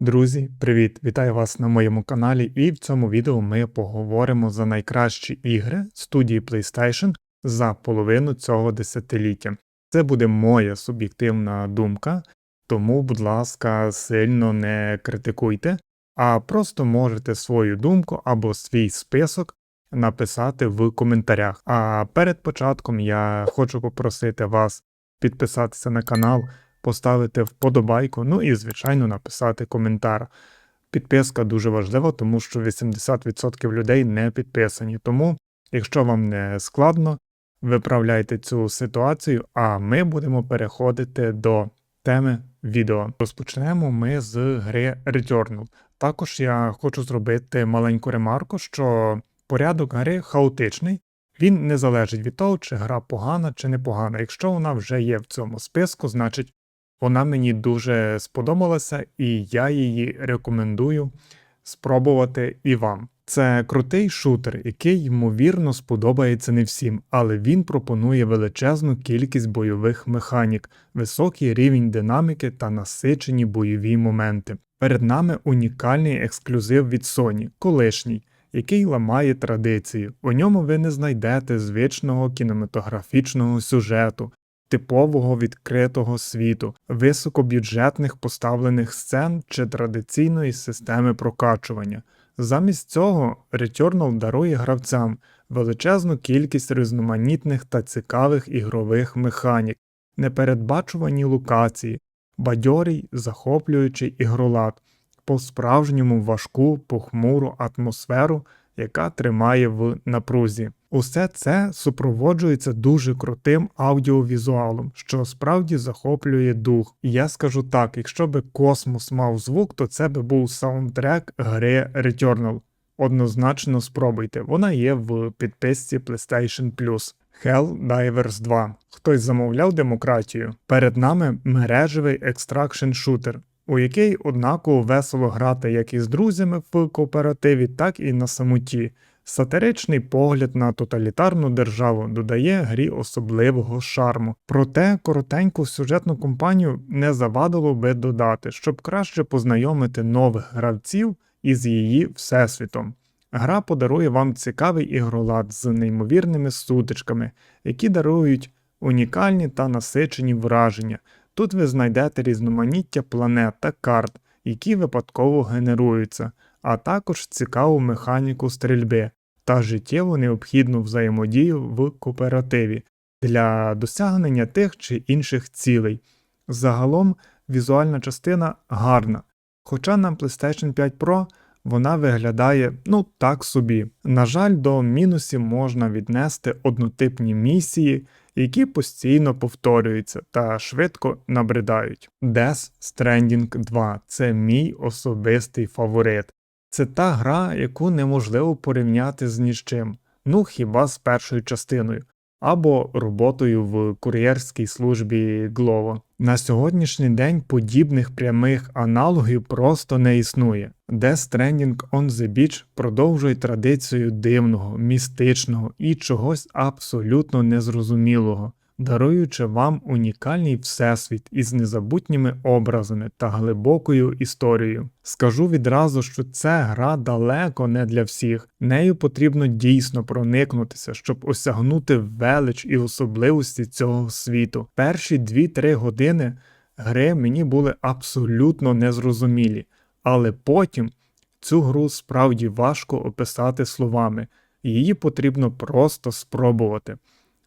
Друзі, привіт! Вітаю вас на моєму каналі, і в цьому відео ми поговоримо за найкращі ігри студії PlayStation за половину цього десятиліття. Це буде моя суб'єктивна думка, тому, будь ласка, сильно не критикуйте, а просто можете свою думку або свій список написати в коментарях. А перед початком я хочу попросити вас підписатися на канал поставити вподобайку, ну і, звичайно, написати коментар. Підписка дуже важлива, тому що 80% людей не підписані. Тому, якщо вам не складно, виправляйте цю ситуацію, а ми будемо переходити до теми відео. Розпочнемо ми з гри Returnal. Також я хочу зробити маленьку ремарку, що порядок гри хаотичний. Він не залежить від того, чи гра погана чи не погана. Якщо вона вже є в цьому списку, значить вона мені дуже сподобалася, і я її рекомендую спробувати і вам. Це крутий шутер, який ймовірно сподобається не всім, але він пропонує величезну кількість бойових механік, високий рівень динаміки та насичені бойові моменти. Перед нами унікальний ексклюзив від Sony, колишній, який ламає традиції. У ньому ви не знайдете звичного кінематографічного сюжету, типового відкритого світу, високобюджетних поставлених сцен чи традиційної системи прокачування. Замість цього Returnal дарує гравцям величезну кількість різноманітних та цікавих ігрових механік, непередбачувані локації, бадьорий, захоплюючий ігролад, по-справжньому важку похмуру атмосферу, яка тримає в напрузі. Усе це супроводжується дуже крутим аудіовізуалом, що справді захоплює дух. Я скажу так: якщо би космос мав звук, то це би був саундтрек гри Returnal. Однозначно спробуйте, вона є в підписці PlayStation Plus. Hell Divers 2. Хтось замовляв демократію. Перед нами мережевий екстракшн шутер, у який однаково весело грати як із друзями в кооперативі, так і на самоті. Сатиричний погляд на тоталітарну державу додає грі особливого шарму. Проте коротеньку сюжетну кампанію не завадило би додати, щоб краще познайомити нових гравців із її всесвітом. Гра подарує вам цікавий ігролад з неймовірними сутичками, які дарують унікальні та насичені враження. Тут ви знайдете різноманіття планет та карт, які випадково генеруються, а також цікаву механіку стрільби та життєво необхідну взаємодію в кооперативі для досягнення тих чи інших цілей. Загалом візуальна частина гарна, хоча на PlayStation 5 Pro вона виглядає ну так собі. На жаль, до мінусів можна віднести однотипні місії, які постійно повторюються та швидко набридають. Death Stranding 2 це мій особистий фаворит. Це та гра, яку неможливо порівняти з нічим, ну хіба з першою частиною, або роботою в кур'єрській службі Glovo. На сьогоднішній день подібних прямих аналогів просто не існує. Death Stranding on the Beach продовжує традицію дивного, містичного і чогось абсолютно незрозумілого даруючи вам унікальний всесвіт із незабутніми образами та глибокою історією. Скажу відразу, що ця гра далеко не для всіх, нею потрібно дійсно проникнутися, щоб осягнути велич і особливості цього світу. Перші 2-3 години гри мені були абсолютно незрозумілі, але потім цю гру справді важко описати словами, її потрібно просто спробувати.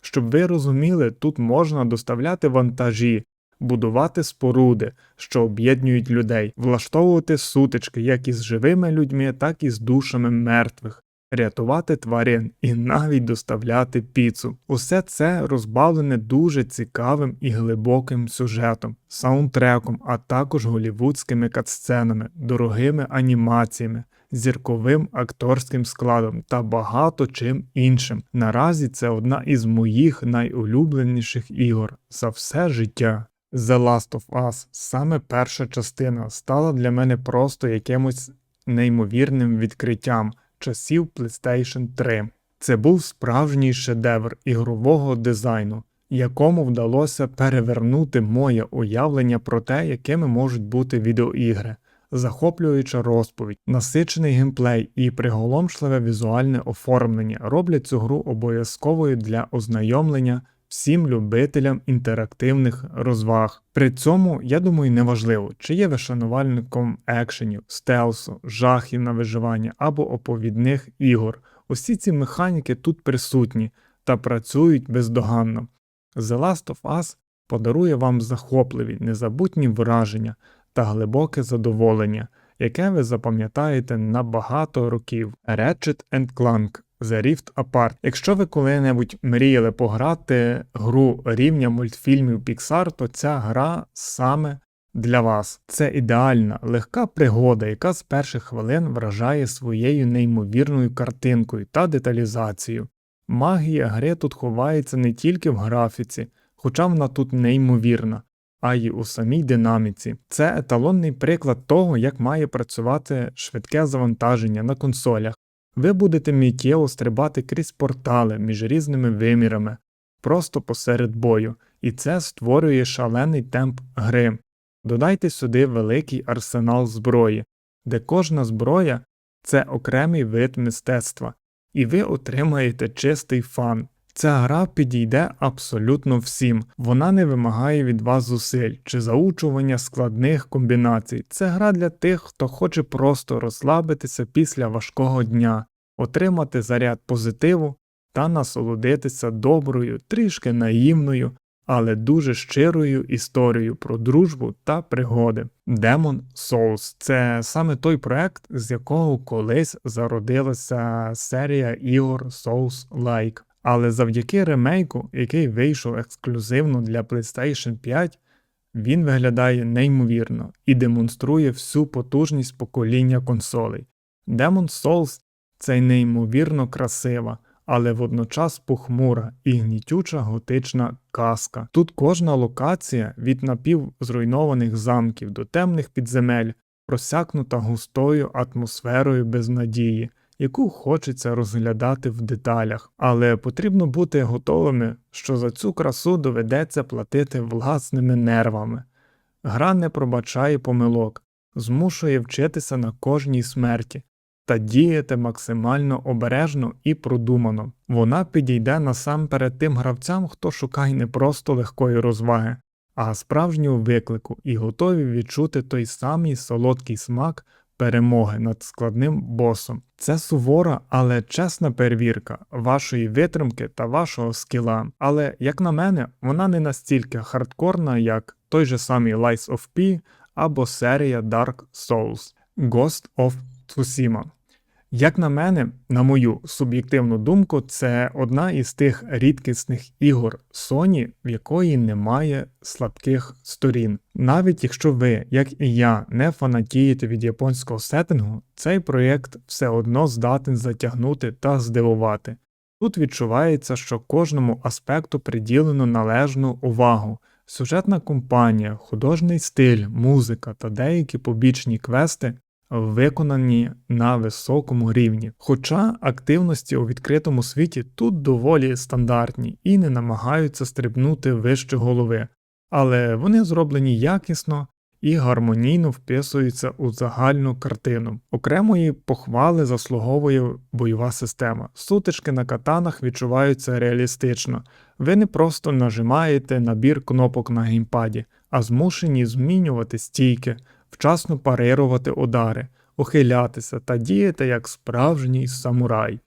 Щоб ви розуміли, тут можна доставляти вантажі, будувати споруди, що об'єднують людей, влаштовувати сутички як із живими людьми, так і з душами мертвих, рятувати тварин і навіть доставляти піцу. Усе це розбавлене дуже цікавим і глибоким сюжетом, саундтреком, а також голівудськими катсценами, дорогими анімаціями зірковим акторським складом та багато чим іншим. Наразі це одна із моїх найулюбленіших ігор за все життя. The Last of Us, саме перша частина, стала для мене просто якимось неймовірним відкриттям часів PlayStation 3. Це був справжній шедевр ігрового дизайну, якому вдалося перевернути моє уявлення про те, якими можуть бути відеоігри захоплююча розповідь, насичений геймплей і приголомшливе візуальне оформлення роблять цю гру обов'язковою для ознайомлення всім любителям інтерактивних розваг. При цьому, я думаю, неважливо, чи є ви шанувальником екшенів, стелсу, жахів на виживання або оповідних ігор. Усі ці механіки тут присутні та працюють бездоганно. The Last of Us подарує вам захопливі, незабутні враження та глибоке задоволення, яке ви запам'ятаєте на багато років. Ratchet Clank The Rift Apart. Якщо ви коли-небудь мріяли пограти гру рівня мультфільмів Pixar, то ця гра саме для вас. Це ідеальна, легка пригода, яка з перших хвилин вражає своєю неймовірною картинкою та деталізацією. Магія гри тут ховається не тільки в графіці, хоча вона тут неймовірна, а й у самій динаміці. Це еталонний приклад того, як має працювати швидке завантаження на консолях. Ви будете миттєво стрибати крізь портали між різними вимірами, просто посеред бою, і це створює шалений темп гри. Додайте сюди великий арсенал зброї, де кожна зброя це окремий вид мистецтва, і ви отримаєте чистий фан. Ця гра підійде абсолютно всім, вона не вимагає від вас зусиль чи заучування складних комбінацій. Це гра для тих, хто хоче просто розслабитися після важкого дня, отримати заряд позитиву та насолодитися доброю, трішки наївною, але дуже щирою історією про дружбу та пригоди. Demon Souls це саме той проект, з якого колись зародилася серія ігор Souls-like. Але завдяки ремейку, який вийшов ексклюзивно для PlayStation 5, він виглядає неймовірно і демонструє всю потужність покоління консолей. Demon Souls це неймовірно красива, але водночас похмура і гнітюча готична казка. Тут кожна локація від напівзруйнованих замків до темних підземель просякнута густою атмосферою безнадії яку хочеться розглядати в деталях, але потрібно бути готовими, що за цю красу доведеться платити власними нервами. Гра не пробачає помилок, змушує вчитися на кожній смерті та діяти максимально обережно і продумано. Вона підійде насамперед тим гравцям, хто шукає не просто легкої розваги, а справжнього виклику і готові відчути той самий солодкий смак перемоги над складним босом. Це сувора, але чесна перевірка вашої витримки та вашого скіла. Але, як на мене, вона не настільки хардкорна, як той же самий Lies of P або серія Dark Souls Ghost of Tsushima. Як на мене, на мою суб'єктивну думку, це одна із тих рідкісних ігор Sony, в якої немає слабких сторін. Навіть якщо ви, як і я, не фанатієте від японського сеттингу, цей проєкт все одно здатен затягнути та здивувати. Тут відчувається, що кожному аспекту приділено належну увагу. Сюжетна компанія, художній стиль, музика та деякі побічні квести виконані на високому рівні. Хоча активності у відкритому світі тут доволі стандартні і не намагаються стрибнути вище голови, але вони зроблені якісно і гармонійно вписуються у загальну картину. Окремої похвали заслуговує бойова система. Сутички на катанах відчуваються реалістично. Ви не просто нажимаєте набір кнопок на геймпаді, а змушені змінювати стійки вчасно парирувати удари, ухилятися та діяти як справжній самурай.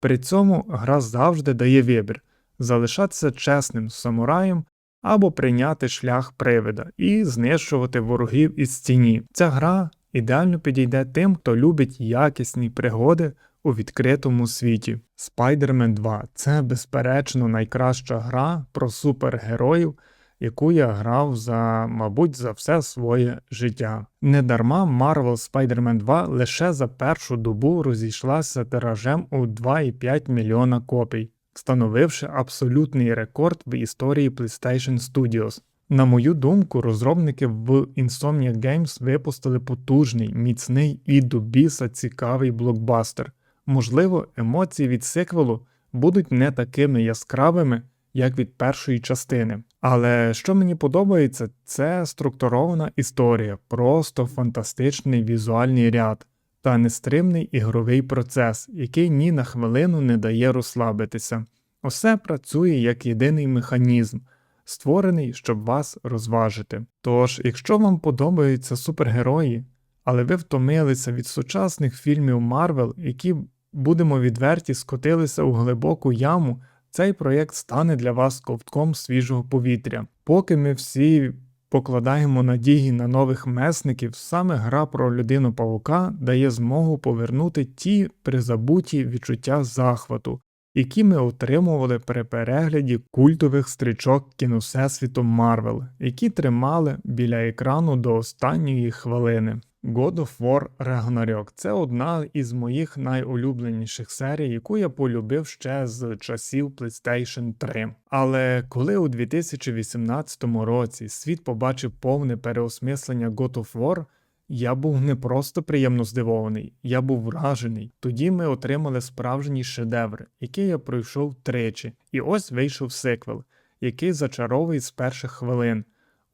При цьому гра завжди дає вибір залишатися чесним самураєм або прийняти шлях привида і знищувати ворогів із стіні. Ця гра ідеально підійде тим, хто любить якісні пригоди у відкритому світі. Spider-Man 2 це безперечно найкраща гра про супергероїв яку я грав за, мабуть, за все своє життя. Недарма Marvel Spider-Man 2 лише за першу добу розійшлася тиражем у 2,5 мільйона копій, встановивши абсолютний рекорд в історії PlayStation Studios. На мою думку, розробники в Insomnia Games випустили потужний, міцний і до біса цікавий блокбастер. Можливо, емоції від сиквелу будуть не такими яскравими, як від першої частини, Але що мені подобається, це структурована історія, просто фантастичний візуальний ряд та нестримний ігровий процес, який ні на хвилину не дає розслабитися. Усе працює як єдиний механізм, створений, щоб вас розважити. Тож, якщо вам подобаються супергерої, але ви втомилися від сучасних фільмів Марвел, які, будемо відверті, скотилися у глибоку яму, цей проєкт стане для вас ковтком свіжого повітря. Поки ми всі покладаємо надії на нових месників, саме гра про людину павука дає змогу повернути ті призабуті відчуття захвату, які ми отримували при перегляді культових стрічок кіновсесвіту Марвел, які тримали біля екрану до останньої хвилини. God of War Ragnarok – це одна із моїх найулюбленіших серій, яку я полюбив ще з часів PlayStation 3. Але коли у 2018 році світ побачив повне переосмислення God of War, я був не просто приємно здивований, я був вражений. Тоді ми отримали справжній шедевр, який я пройшов тричі, і ось вийшов сиквел, який зачаровує з перших хвилин.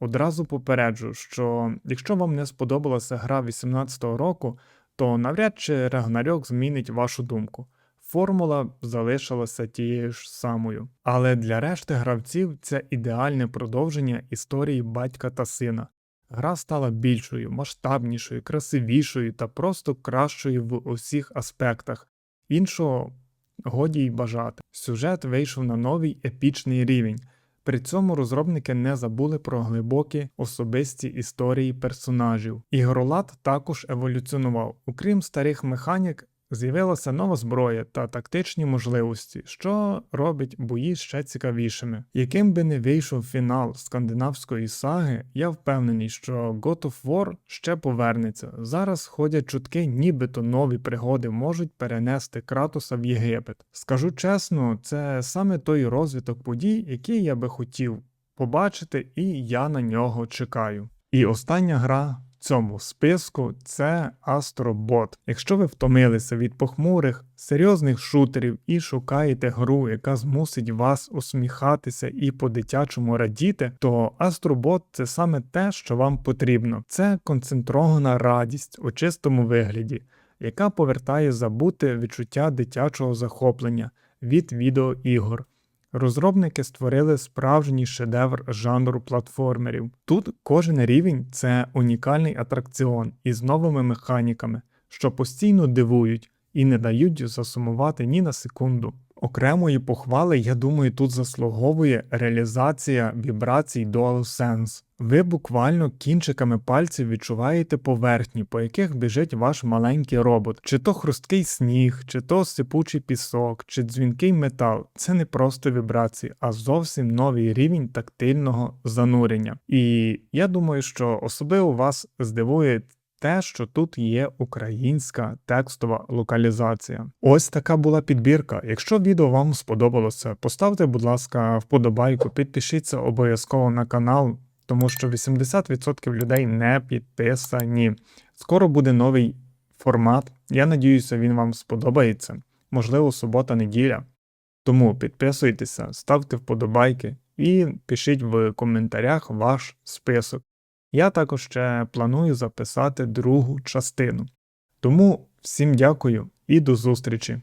Одразу попереджу, що якщо вам не сподобалася гра 18-го року, то навряд чи Рагнарьок змінить вашу думку. Формула залишилася тією ж самою. Але для решти гравців це ідеальне продовження історії батька та сина. Гра стала більшою, масштабнішою, красивішою та просто кращою в усіх аспектах. Іншого годі й бажати. Сюжет вийшов на новий епічний рівень. При цьому розробники не забули про глибокі особисті історії персонажів. Ігролад також еволюціонував. Окрім старих механік, з'явилася нова зброя та тактичні можливості, що робить бої ще цікавішими. Яким би не вийшов фінал скандинавської саги, я впевнений, що God of War ще повернеться. Зараз ходять чутки, нібито нові пригоди можуть перенести Кратоса в Єгипет. Скажу чесно, це саме той розвиток подій, який я би хотів побачити, і я на нього чекаю. І остання гра цьому списку це Астробот. Якщо ви втомилися від похмурих, серйозних шутерів і шукаєте гру, яка змусить вас усміхатися і по-дитячому радіти, то Астробот це саме те, що вам потрібно. Це концентрована радість у чистому вигляді, яка повертає забути відчуття дитячого захоплення від відеоігор. Розробники створили справжній шедевр жанру платформерів. Тут кожен рівень це унікальний атракціон із новими механіками, що постійно дивують і не дають засумувати ні на секунду. Окремої похвали, я думаю, тут заслуговує реалізація вібрацій DualSense. Ви буквально кінчиками пальців відчуваєте поверхні, по яких біжить ваш маленький робот, чи то хрусткий сніг, чи то сипучий пісок, чи дзвінкий метал. Це не просто вібрації, а зовсім новий рівень тактильного занурення. І я думаю, що особливо вас здивує те, що тут є українська текстова локалізація. Ось така була підбірка. Якщо відео вам сподобалося, поставте, будь ласка, вподобайку, підпишіться обов'язково на канал, тому що 80% людей не підписані. Скоро буде новий формат. Я надіюся, він вам сподобається. Можливо, субота-неділя. Тому підписуйтеся, ставте вподобайки і пишіть в коментарях ваш список. Я також ще планую записати другу частину. Тому всім дякую і до зустрічі!